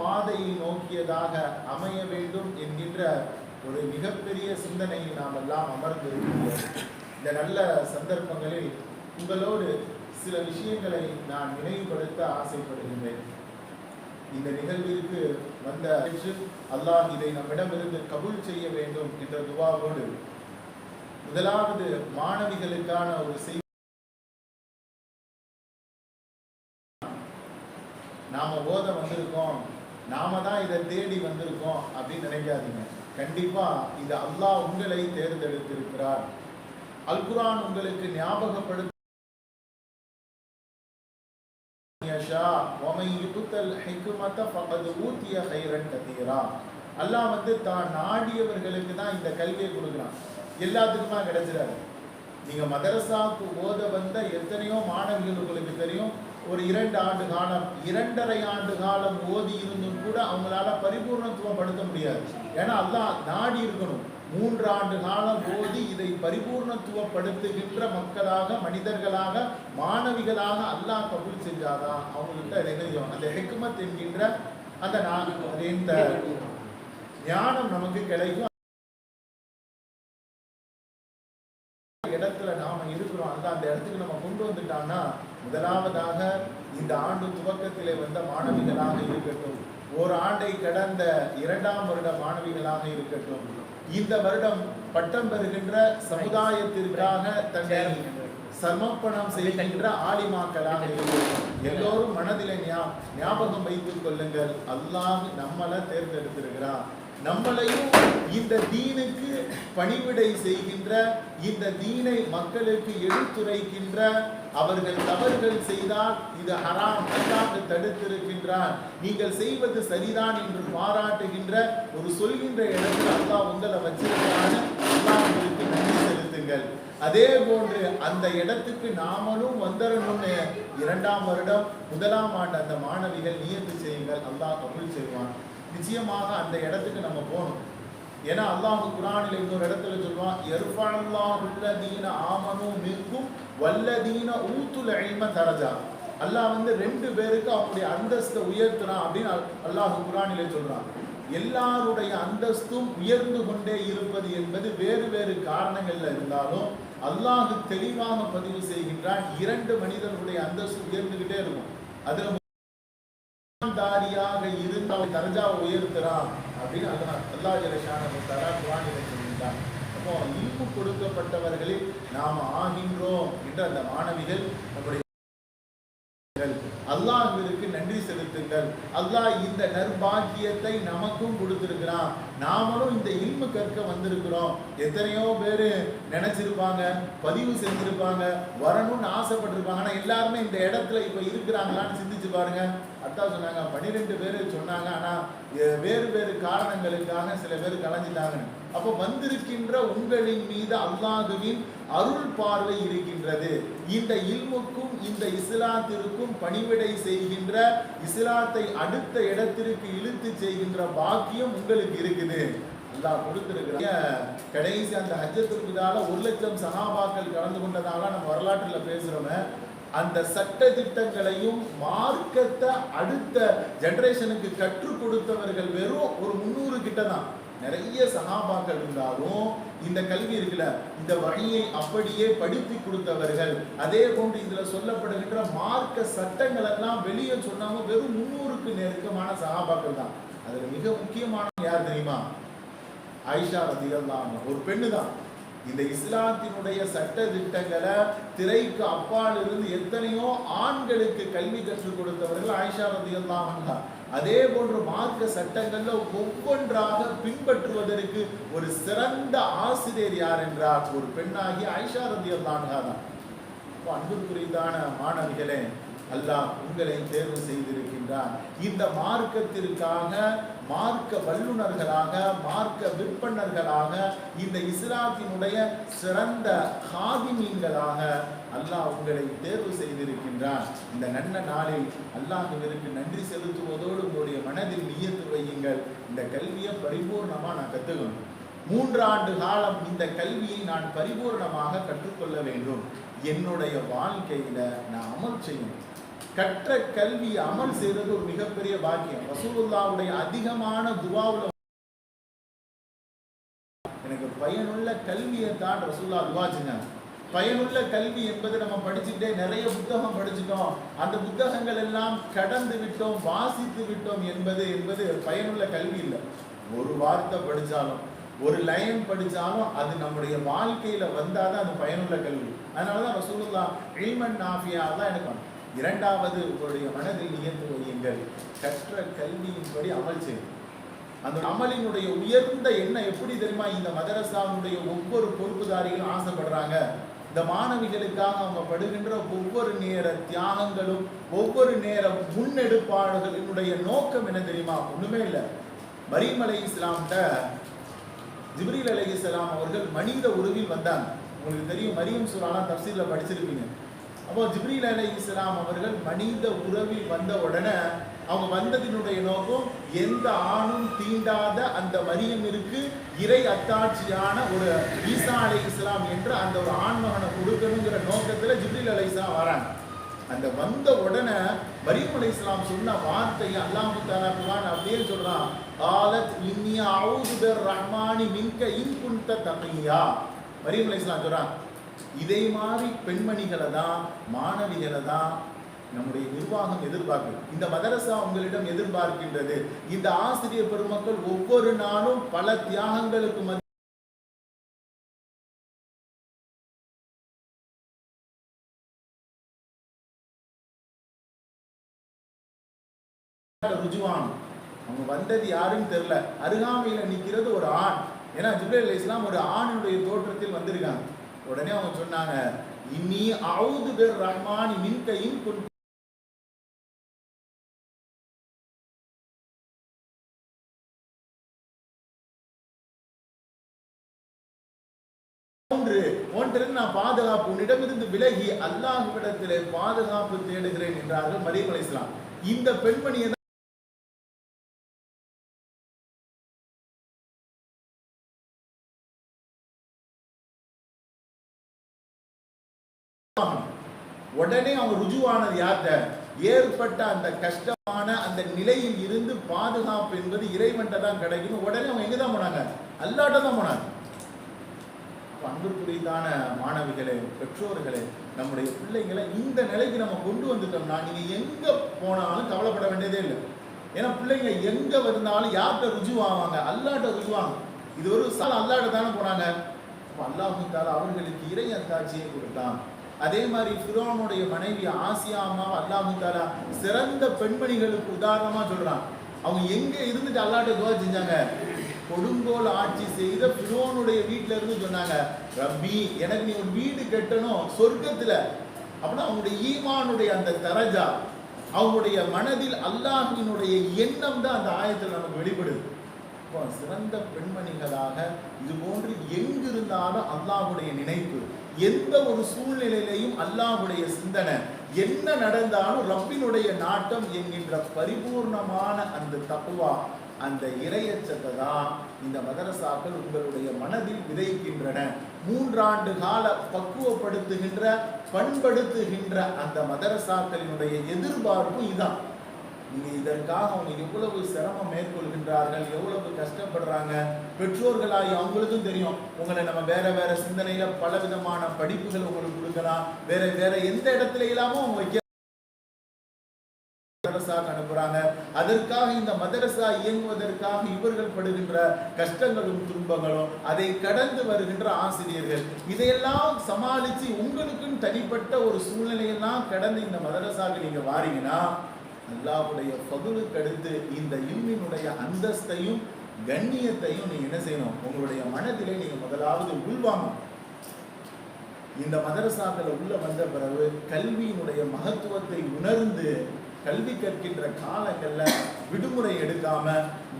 பாதையை நோக்கியதாக அமைய வேண்டும் என்கின்ற ஒரு மிகப்பெரிய சிந்தனையில் நாம் எல்லாம் அமர்ந்திருக்கிறோம் இந்த நல்ல சந்தர்ப்பங்களில் உங்களோடு சில விஷயங்களை நான் நினைவுபடுத்த ஆசைப்படுகின்றேன். இந்த நிகழ்விற்கு வந்த அல்லாஹ் இதை நம்மிடமிருந்து கபூல் செய்ய வேண்டும் என்ற துவாவோடு முதலாவது மாணவிகளுக்கான ஒரு செய்தி. நாம ஓத வந்திருக்கோம். நாம தான் இதை தேடி வந்திருக்கோம் அப்படின்னு நினைக்காதீங்க. கண்டிப்பா இது அல்லாஹ் உங்களை தேர்ந்தெடுத்திருக்கிறார். அல் குர்ஆன் உங்களுக்கு ஞாபகப்படுத்த யஷா வமை யுத்தல் ஹிக்மத ஃபகத் ஊதிய கைரன் கதீரா. அல்லாஹ் வந்து தான் நாடியவர்களுக்கு தான் இந்த கல்வியை கொடுக்குறான். எல்லாத்துக்குமா கிடைச்சிடாது. நீங்க மதரசாவுக்கு ஓத வந்த எத்தனையோ மாணவிகள் உங்களுக்கு தெரியும். ஒரு இரண்டு ஆண்டு காலம் இரண்டரை ஆண்டு காலம் ஓதி இருந்தும் கூட அவங்களால பரிபூர்ணத்துவம் படுத்த முடியாது. ஏன்னா அல்லாஹ் நாடி இருக்கணும். மூன்று ஆண்டு காலம் ஓதி இதை பரிபூர்ணத்துவப்படுத்துகின்ற மக்களாக மனிதர்களாக மாணவிகளாக அல்லாஹ் கபூல் செஞ்சாதான் அவங்கள்ட்ட நிகழ்ச்சியும் அந்த ஹெக்குமத் என்கின்ற அந்த இந்த ஞானம் நமக்கு கிடைக்கும். இடத்துல நாம இருக்கிறோம். அந்த அந்த இடத்துக்கு நம்ம கொண்டு வந்துட்டான்னா முதலாவதாக இந்த ஆண்டு துவக்கத்திலே வந்த மாணவிகளாக இருக்கட்டும் ஒரு ஆண்டை கடந்த இரண்டாம் வருட மாணவிகளாக இருக்கட்டும் இந்த வருடம் பட்டம் பெறுகின்ற சமுதாயத்திற்காக தன்னை சமர்ப்பணம் செய்கின்ற ஆலிமாக்களாக இருக்கட்டும். எல்லோரும் மனதிலே ஞா- ஞாபகம் வைத்துக் கொள்ளுங்கள். அல்லாஹ் நம்மளை தேர்ந்தெடுத்திருக்கிறார். நம்மளையும் இந்த தீனுக்கு பணிவிடை செய்கின்ற இந்த தீனை மக்களுக்கு எடுத்துரைக்கின்ற அவர்கள் தவறுகள் செய்தால் இது ஹராம் அல்லாஹ் தடுத்திருக்கின்றார். நீங்கள் செய்வது சரிதான் என்று பாராட்டுகின்ற ஒரு சொல்கின்ற இடத்தில் அல்லாஹ் உங்களை வச்சிருக்கிறான. அல்லாஹ் உங்களுக்கு நன்றி செலுத்துங்கள். அதே போன்று அந்த இடத்துக்கு நாமளும் வந்துடணும்னு இரண்டாம் வருடம் முதலாம் ஆண்டு அந்த மாணவிகள் நியத்து செய்யுங்கள். அல்லாஹ் கபூல் செய்வான். நிச்சயமாக அந்த இடத்துக்கு நம்ம போகணும். ஏன்னா அல்லாஹ் குரானில் இன்னொரு இடத்துல சொல்லுவான் எர்ஃபனல்லாஹு உள்ளதீன ஆமனு மின்கும் வல்லதீன ஊத்துல் இல்ம தரஜா. அல்லாஹ் வந்து ரெண்டு பேருக்கு அவங்களுடைய அந்தஸ்தை உயர்த்துறான் அப்படின்னு அல்லாஹ் குரானிலே சொல்றான். எல்லாருடைய அந்தஸ்தும் உயர்ந்து கொண்டே இருப்பது என்பது வேறு வேறு காரணங்கள்ல இருந்தாலும் அல்லாஹு தெளிவாக பதிவு செய்கின்றான். இரண்டு மனிதர்களுடைய அந்தஸ்து உயர்ந்துகிட்டே இருக்கும். அதுல தாரியாக இரு அவன் தரஜாவை உயர்த்துறான் அப்படின்னு அல்லாஹ் அல்லாஹ் ஜலஷான தரா குரானில சொல்கின்றான் அப்போ இல்மு கொடுக்கப்பட்டவர்களில் நாம ஆகின்றோம் என்ற அந்த மாணவிகள் நம்முடைய அல்லாஹ்விற்கு நன்றி செலுத்துங்கள். அல்லாஹ் இந்த நற்பாக்கியத்தை நமக்கும் கொடுத்துருக்கிறான். நாமளும் இந்த இல்மு கற்க வந்திருக்கிறோம். எத்தனையோ பேர் நினச்சிருப்பாங்க பதிவு செஞ்சுருப்பாங்க வரணும்னு ஆசைப்பட்டிருப்பாங்க. ஆனால் எல்லாருமே இந்த இடத்துல இப்போ இருக்கிறாங்களான்னு சிந்திச்சு பாருங்க. அத்தா சொன்னாங்க பன்னிரெண்டு பேர் சொன்னாங்க. ஆனால் வேறு வேறு காரணங்களுக்காக சில பேர் கலைஞ்சிட்டாங்க அப்போ வந்திருக்கின்ற உங்களின் மீது அல்லாஹுவின் அருள் பார்வை இருக்கின்றது. இந்த இல்முக்கும் இந்த இஸ்லாத்திற்கும் பணிவிடை செய்கின்ற இஸ்லாத்தை அடுத்த இடத்திற்கு இழுத்து செய்கின்ற பாக்கியம் உங்களுக்கு இருக்குது. அல்லாஹ் கொடுத்திருக்கிற கடைசி அந்த ஹஜ்ஜத்திற்குதால ஒரு லட்சம் சகாபாக்கள் கலந்து கொண்டதாக நம்ம வரலாற்றுல பேசுகிறோமே அந்த சட்ட திட்டங்களையும் மார்க்கத்தை அடுத்த ஜெனரேஷனுக்கு கற்றுக் கொடுத்தவர்கள் வெறும் ஒரு முந்நூறு கிட்ட தான். நிறைய சகாபாக்கள் இருந்தாலும் இந்த கல்வி இருக்குல்ல இந்த வழியை அப்படியே படித்து கொடுத்தவர்கள் அதே போன்று இதுல சொல்லப்படுகின்ற மார்க்க சட்டங்கள் எல்லாம் வெளியே சொன்னாங்க வெறும் முன்னூறுக்கு நெருக்கமான சகாபாக்கள் தான். அதுல மிக முக்கியமான யார் தெரியுமா? ஆயிஷா தான் ஒரு பெண்ணு தான் இந்த இஸ்லாத்தினுடைய சட்ட திட்டங்களை திரைக்கு அப்பால் இருந்து எத்தனையோ ஆண்களுக்கு கல்வி கற்றுக் கொடுத்தவர்கள் ஆயிஷா ரதியல்லாஹு தான் அதே போன்று மார்க்க சட்டங்கள்ல ஒவ்வொன்றாக பின்பற்றுவதற்கு ஒரு சிறந்த ஆசிரியர் யார் என்றால் ஒரு பெண்ணாகி ஆயிஷா ரதியல்லாஹு தான். அன்பு புரிந்தான மாணவிகளே அல்லாஹ் உங்களை தேர்வு செய்திருக்கின்றார் இந்த மார்க்கத்திற்காக மார்க்க வல்லுனர்களாக மார்க்க விற்பனர்களாக இந்த இஸ்லாத்தினுடைய சிறந்த ஹாதிமீன்களாக அல்லாஹ் உங்களை தேர்வு செய்திருக்கின்றார் இந்த நன்ன நாளில் அல்லாஹ்விற்கு நன்றி செலுத்துவதோடு உங்களுடைய மனதில் நியத்து வையுங்கள். இந்த கல்வியை பரிபூர்ணமாக நான் கற்றுக்கணும் மூன்றாண்டு காலம் இந்த கல்வியை நான் பரிபூர்ணமாக கற்றுக்கொள்ள வேண்டும். என்னுடைய வாழ்க்கையில நான் அமல் செய்யணும். கற்ற கல்வி அமல் செய்யறது ஒரு மிகப்பெரிய பாக்கியம். ரசூலுல்லாவுடைய அதிகமான துவாவுல எனக்கு பயனுள்ள கல்வியை தான் ரசூல்லா துவா செஞ்சாங்க. பயனுள்ள கல்வி என்பது நம்ம படிச்சுட்டே நிறைய புத்தகம் படிச்சுட்டோம். அந்த புத்தகங்கள் எல்லாம் கடந்து விட்டோம் வாசித்து விட்டோம் என்பது என்பது பயனுள்ள கல்வி இல்லை. ஒரு வார்த்தை படித்தாலும் ஒரு லைன் படித்தாலும் அது நம்முடைய வாழ்க்கையில் வந்தால் தான் அது பயனுள்ள கல்வி. அதனால தான் ரசூலுல்லா இல்மன் நாஃபியா தான் எனக்கு இரண்டாவது உங்களுடைய மனதில் நியத்து வையுங்கள் கற்ற கல்வியின்படி அமல் செய்யும் அந்த அமலினுடைய உயர்ந்த எண்ணம் எப்படி தெரியுமா? இந்த மதரசாவுடைய ஒவ்வொரு பொறுப்புதாரிகளும் ஆசைப்படுறாங்க. இந்த மாணவிகளுக்காக அவங்க படுகின்ற ஒவ்வொரு நேர தியாகங்களும் ஒவ்வொரு நேர முன்னெடுப்பாளர்களினுடைய நோக்கம் என்ன தெரியுமா? ஒண்ணுமே இல்லை. மரீம் அலை இஸ்லாம்கிட்ட ஜிப்ரீல் அலை இஸ்லாம் அவர்கள் மனித உருவில் வந்தாங்க. உங்களுக்கு தெரியும் மரியம் சுரானா தப்சீர்ல படிச்சிருப்பீங்க. அப்போ ஜிப்ரீல் அலை இஸ்லாம் அவர்கள் மனித உறவில் வந்த உடனே அவங்க வந்ததினுடைய நோக்கம் எந்த ஆணும் தீண்டாத அந்த மரியமிற்கு இறை அத்தாட்சியான ஒரு ஈசா அலை இஸ்லாம் என்ற அந்த ஒரு ஆண்மகனை கொடுக்கணுங்கிற நோக்கத்துல ஜிப்ரீல் அலை இஸ்லாம் வராங்க. அந்த வந்த உடனே மரியம் அலை இஸ்லாம் சொன்ன வார்த்தையை அல்லாமு தாலா குர்ஆன் அப்படியே சொல்றான். ஆலத் இன்னியா அவுது ரஹ்மானி மின்க இன் குன்த தமையா மரியம் அலை இஸ்லாம் சொல்றான். இதே மாதிரி பெண்மணிகளை தான் மாணவிகளை தான் நம்முடைய நிர்வாகம் எதிர்பார்க்கும் இந்த மதரசா உங்களிடம் எதிர்பார்க்கின்றது. இந்த ஆசிரியர் பெருமக்கள் ஒவ்வொரு நாளும் பல தியாகங்களுக்கு ருஜுவான். அவங்க வந்தது யாருன்னு தெரியல. அருகாமையில நிக்கிறது ஒரு ஆண். ஏன்னா ஜிப்ரேல் இஸ்லாம் ஒரு ஆணுடைய தோற்றத்தில் வந்திருக்காங்க. உடனே அவங்க சொன்னாங்க இன்னி அவுது பெர் ரஹ்மானி மின்கையும் நான் பாதுகாப்பு உன்னிடமிருந்து விலகி அல்லாஹ்விடத்திலே பாதுகாப்பு தேடுகிறேன் என்றார்கள் மரியம் அலைஹிஸ்ஸலாம் இந்த பெண்மணியை உடனே அவங்க ருஜுவானது யார்கிட்ட? ஏற்பட்ட அந்த கஷ்டமான அந்த நிலையில் இருந்து பாதுகாப்பு என்பது இறைவன்ட்ட தான் கிடைக்கும் உடனே அவங்க எங்கே தான் போனாங்க? அல்லாட்ட தான் போனாங்க. அன்புக்குரியதான மாணவிகளே பெற்றோர்களே நம்முடைய பிள்ளைங்களை இந்த நிலைக்கு நம்ம கொண்டு வந்துட்டோம்னா நீங்கள் எங்க போனாலும் கவலைப்பட வேண்டியதே இல்லை. ஏன்னா பிள்ளைங்க எங்க வந்தாலும் யார்கிட்ட ருஜுவாங்க அல்லாட்ட ருஜுவாங்க. இது ஒரு சால் அல்லாட்ட தானே போனாங்க. அப்ப அல்லாஹு தாலா அவர்களுக்கு இறை அத்தாட்சியை கொடுத்தான். அதே மாதிரி ஃபிரோனுடைய மனைவி ஆசியா அம்மா அல்லாஹு தாலா சிறந்த பெண்மணிகளுக்கு உதாரணமா சொல்றான். அவங்க எங்க இருந்துட்டு அல்லாட்ட துவா செஞ்சாங்க? கொடுங்கோல் ஆட்சி செய்த ஃபிரோனுடைய வீட்ல இருந்து சொன்னாங்க ரப்பி எனக்கு நீ ஒரு வீடு கட்டணும் சொர்க்கத்துல. அப்படின்னா அவங்களுடைய ஈமானுடைய அந்த தரஜா அவங்களுடைய மனதில் அல்லாஹினுடைய எண்ணம் தான் அந்த ஆயத்தில் நமக்கு வெளிப்படுது. இப்போ சிறந்த பெண்மணிகளாக இது போன்று எங்கிருந்தாலும் அல்லாஹுடைய நினைப்பு. எந்த ஒரு சூழ்நிலையிலையும் அல்லாஹுடைய சிந்தனை என்ன நடந்தாலும் ரப்பினுடைய நாட்டம் என்கின்ற பரிபூர்ணமான அந்த தப்புவா அந்த இரையச்சத்தை தான் இந்த மதரசாக்கள் உங்களுடைய மனதில் விதைக்கின்றன. மூன்றாண்டு கால பக்குவப்படுத்துகின்ற பண்படுத்துகின்ற அந்த மதரசாக்களினுடைய எதிர்பார்ப்பு இதான். நீங்க இதற்காக அவங்க எவ்வளவு சிரமம் மேற்கொள்கின்றார்கள் எவ்வளவு கஷ்டப்படுறாங்க பெற்றோர்களாகி அவங்களுக்கும் தெரியும். உங்களை நம்ம வேற வேற சிந்தனையில பல விதமான படிப்புகள் உங்களுக்கு கொடுக்கலாம். வேற வேற எந்த இடத்துல இல்லாமல் அவங்க வைக்க மதரசாக்கு அனுப்புறாங்க. அதற்காக இந்த மதரசா இயங்குவதற்காக இவர்கள் படுகின்ற கஷ்டங்களும் துன்பங்களும் அதை கடந்து வருகின்ற ஆசிரியர்கள். இதையெல்லாம் சமாளிச்சு உங்களுக்குன்னு தனிப்பட்ட ஒரு சூழ்நிலையெல்லாம் கடந்து இந்த மதரசாக்கு நீங்க வாரீங்கன்னா அல்லாவுடைய பகுலுக்கு அடுத்து இந்த இல்மினுடைய அந்தஸ்தையும் கண்ணியத்தையும் நீங்க என்ன செய்யணும்? உங்களுடைய மனதிலே நீங்க முதலாவது உள்வாங்கணும். இந்த மதரசாக்கள் உள்ள வந்த பிறகு கல்வியினுடைய மகத்துவத்தை உணர்ந்து கல்வி கற்கின்ற காலங்கள்ல விடுமுறை எடுக்காம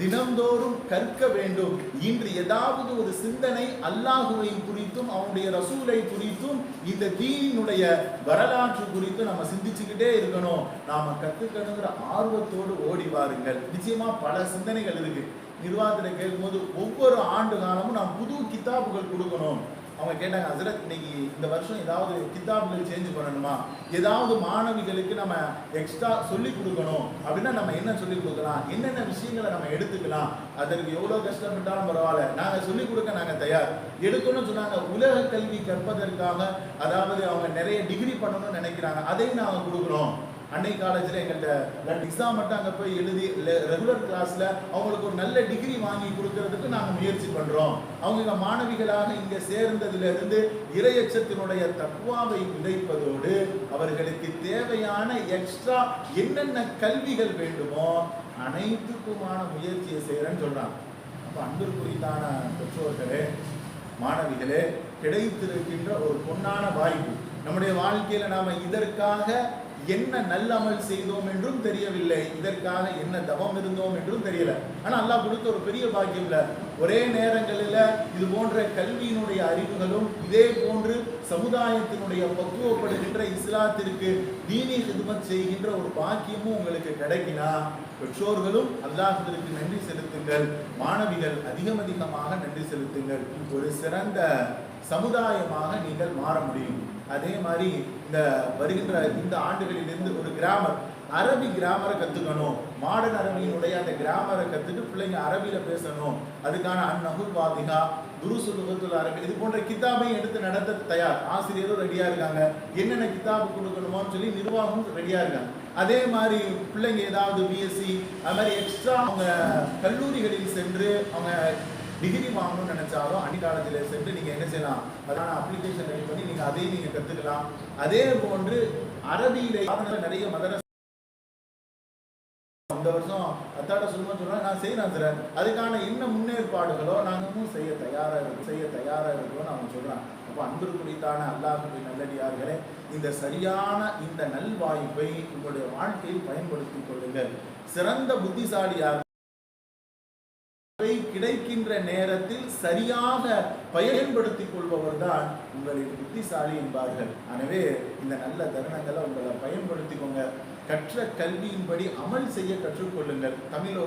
தினந்தோறும் கற்க வேண்டும். இன்று ஏதாவது ஒரு சிந்தனை அல்லாஹுவை குறித்தும் அவனுடைய ரசூலை குறித்தும் இந்த தீனினுடைய வரலாற்று குறித்தும் நம்ம சிந்திச்சுக்கிட்டே இருக்கணும். நாம கத்துக்கணுங்கிற ஆர்வத்தோடு ஓடி வாருங்கள். நிச்சயமா பல சிந்தனைகள் இருக்கு. நிர்வாகத்தில் கேட்கும்போது ஒவ்வொரு ஆண்டு காலமும் நாம் புது கிதாபுகள் கொடுக்கணும். அவங்க கேட்டாங்க ஹசரத் இன்னைக்கு இந்த வருஷம் ஏதாவது கித்தாப்கள் சேஞ்ச் பண்ணணுமா? ஏதாவது மாணவிகளுக்கு நம்ம எக்ஸ்ட்ரா சொல்லி கொடுக்கணும். அப்படின்னா நம்ம என்ன சொல்லி கொடுக்கலாம்? என்னென்ன விஷயங்களை நம்ம எடுத்துக்கலாம்? அதற்கு எவ்வளோ கஷ்டப்பட்டாலும் பரவாயில்ல. நாங்கள் சொல்லி கொடுக்க நாங்கள் தயார். எடுக்கணும்னு சொன்னாங்க. உலக கல்வி கற்பதற்காக அதாவது அவங்க நிறைய டிகிரி பண்ணணும்னு நினைக்கிறாங்க. அதையும் நாங்கள் கொடுக்குறோம் அன்னை காலேஜில் எங்கள்கிட்ட எக்ஸாம் மட்டும் அங்கே போய் எழுதி ரெகுலர் கிளாஸில் அவங்களுக்கு ஒரு நல்ல டிகிரி வாங்கி கொடுக்கறதுக்கு நாங்கள் முயற்சி பண்ணுறோம் அவங்க மாணவிகளாக இங்கே சேர்ந்ததிலிருந்து இரையச்சத்தினுடைய தக்குவாவை விதைப்பதோடு அவர்களுக்கு தேவையான எக்ஸ்ட்ரா என்னென்ன கல்விகள் வேண்டுமோ அனைத்துக்குமான முயற்சியை செய்கிறேன்னு சொல்கிறாங்க அப்போ அன்பிற்குரித்தான பெற்றோர்களே மாணவிகளே கிடைத்திருக்கின்ற ஒரு பொன்னான வாய்ப்பு. நம்முடைய வாழ்க்கையில நாம இதற்காக என்ன நல்லமல் செய்தோம் என்றும் தெரியவில்லை. இதற்காக என்ன தவம் இருந்தோம் என்றும் தெரியல. ஆனால் அல்லாஹ் கொடுத்த ஒரு பெரிய பாக்கியம் ஒரே நேரங்களில் இது போன்ற கல்வியினுடைய அறிவுகளும் இதே போன்று சமுதாயத்தினுடைய பக்குவப்படுகின்ற இஸ்லாத்திற்கு தீனி ஹிதுமத் செய்கின்ற ஒரு பாக்கியமும் உங்களுக்கு கிடைக்கினா பெற்றோர்களும் அல்லாஹிற்கு நன்றி செலுத்துங்கள். மாணவிகள் அதிகம் அதிகமாக நன்றி செலுத்துங்கள். ஒரு சிறந்த சமுதாயமாக நீங்கள் மாற முடியும். அதே மாதிரி இந்த வருகின்ற இந்த ஆண்டுகளிலிருந்து ஒரு கிராமர் அரபி கிராமரை கற்றுக்கணும் மாடர்ன் அரபியினுடைய அந்த கிராமரை கற்றுட்டு பிள்ளைங்க அரபியில் பேசணும். அதுக்கான அந்நகுல் வாதிகா துருசுலுகத்துல் அரபி இது போன்ற கித்தாபையும் எடுத்து நடத்த தயார். ஆசிரியரும் ரெடியாக இருக்காங்க. என்னென்ன கித்தாப் கொடுக்கணுமோன்னு சொல்லி நிர்வாகமும் ரெடியாக இருக்காங்க. அதே மாதிரி பிள்ளைங்க ஏதாவது பிஎஸ்சி அது மாதிரி எக்ஸ்ட்ரா அவங்க கல்லூரிகளில் சென்று அவங்க டிகிரி வாங்கணும்னு நினைச்சாலும் அணி காலேஜில் சென்று நீங்க என்ன செய்யலாம்? அதான அப்ளிகேஷன் ரெடி பண்ணி நீங்க அதையும் நீங்க கத்துக்கலாம். அதே போன்று அரபியிலே நிறைய மதரச இந்த வருஷம் அத்தாட சொல்லுமா சொல்றேன் நான் செய்யறேன் சார் அதுக்கான என்ன முன்னேற்பாடுகளோ நாங்களும் செய்ய தயாராக இருக்கும் செய்ய தயாராக இருக்கோம்னு அவங்க சொல்றாங்க. அப்போ அன்பிற்குரித்தான அல்லாஹுடைய நல்லடியார்களே இந்த சரியான இந்த நல்வாய்ப்பை உங்களுடைய வாழ்க்கையில் பயன்படுத்திக் கொள்ளுங்கள். சிறந்த புத்திசாலியாக கிடைக்கின்ற நேரத்தில் சரியாக பயன்படுத்திக் கொள்பவர் தான் உங்களின் புத்திசாலி என்பார்கள். எனவே இந்த நல்ல தருணங்களை உங்களை பயன்படுத்திக்கோங்க. கற்ற கல்வியின்படி அமல் செய்ய கற்றுக்கொள்ளுங்கள். தமிழ்